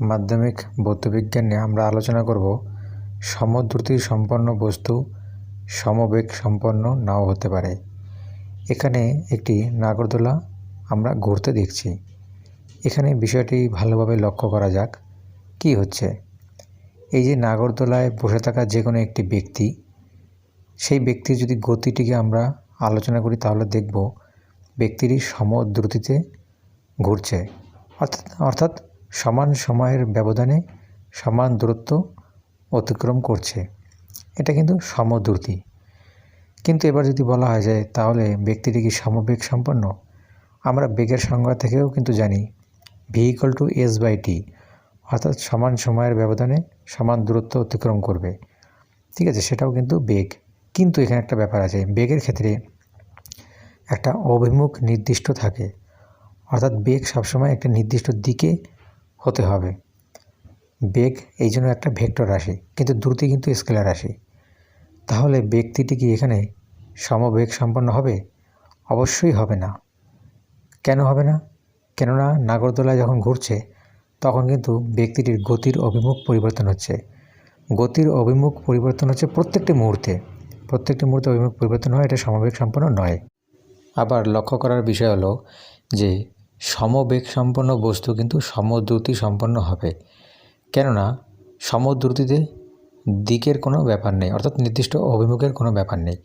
মাধ্যমিক নিয়ে আমরা আলোচনা করব। সমদ্রুতি সম্পন্ন বস্তু সমবেগ সম্পন্ন নাও হতে পারে। এখানে একটি নাগরদোলা আমরা ঘুরতে দেখছি। এখানে বিষয়টি ভালোভাবে লক্ষ্য করা যাক। কি হচ্ছে? এই যে নাগরদোলায় বসে থাকা যে কোনো একটি ব্যক্তি, সেই ব্যক্তির যদি গতিটিকে আমরা আলোচনা করি তাহলে দেখব ব্যক্তিটি সমদ্রুতিতে ঘুরছে। অর্থাৎ অর্থাৎ সমান সময়ের ব্যবধানে সমান দূরত্ব অতিক্রম করছে। এটা কিন্তু সমদ্রুতি। কিন্তু এবার যদি বলা হয় যে তাহলে ব্যক্তিটি কি সমবেগ সম্পন্ন? আমরা বেগের সংজ্ঞা থেকেও কিন্তু জানি। V equal to S by T অর্থাৎ সমান সময়ের ব্যবধানে সমান দূরত্ব অতিক্রম করবে। ঠিক আছে, সেটাও কিন্তু বেগ। কিন্তু এখানে একটা ব্যাপার আছে, বেগের ক্ষেত্রে একটা অভিমুখ নির্দিষ্ট থাকে। অর্থাৎ বেগ সবসময় একটা নির্দিষ্ট দিকে হতে হবে। বেগ এই জন্য একটা ভেক্টর রাশি, কিন্তু দ্রুতি কিন্তু স্কেলার রাশি। তাহলে ব্যক্তিটি কি এখানে সমবেগ সম্পন্ন হবে? অবশ্যই হবে না। কেন হবে না? কেননা নাগরদোলায় যখন ঘুরছে, তখন কিন্তু ব্যক্তিটির গতির অভিমুখ পরিবর্তন হচ্ছে। গতির অভিমুখ পরিবর্তন হচ্ছে প্রত্যেকটি মুহূর্তে। প্রত্যেকটি মুহূর্তে অভিমুখ পরিবর্তন হয়, এটা সমবেগ সম্পন্ন নয়। আবার লক্ষ্য করার বিষয় হলো যে সমবেগ সম্পন্ন বস্তু কিন্তু সমদ্রুতি সম্পন্ন হবে। কেননা, সমদ্রুতিতে দিকের কোনো ব্যাপার নেই, অর্থাৎ নির্দিষ্ট অভিমুখের কোনো ব্যাপার নেই।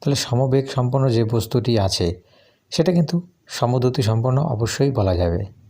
তাহলে সমবেগ সম্পন্ন যে বস্তুটি আছে, সেটা কিন্তু সমদ্রুতি সম্পন্ন অবশ্যই বলা যাবে।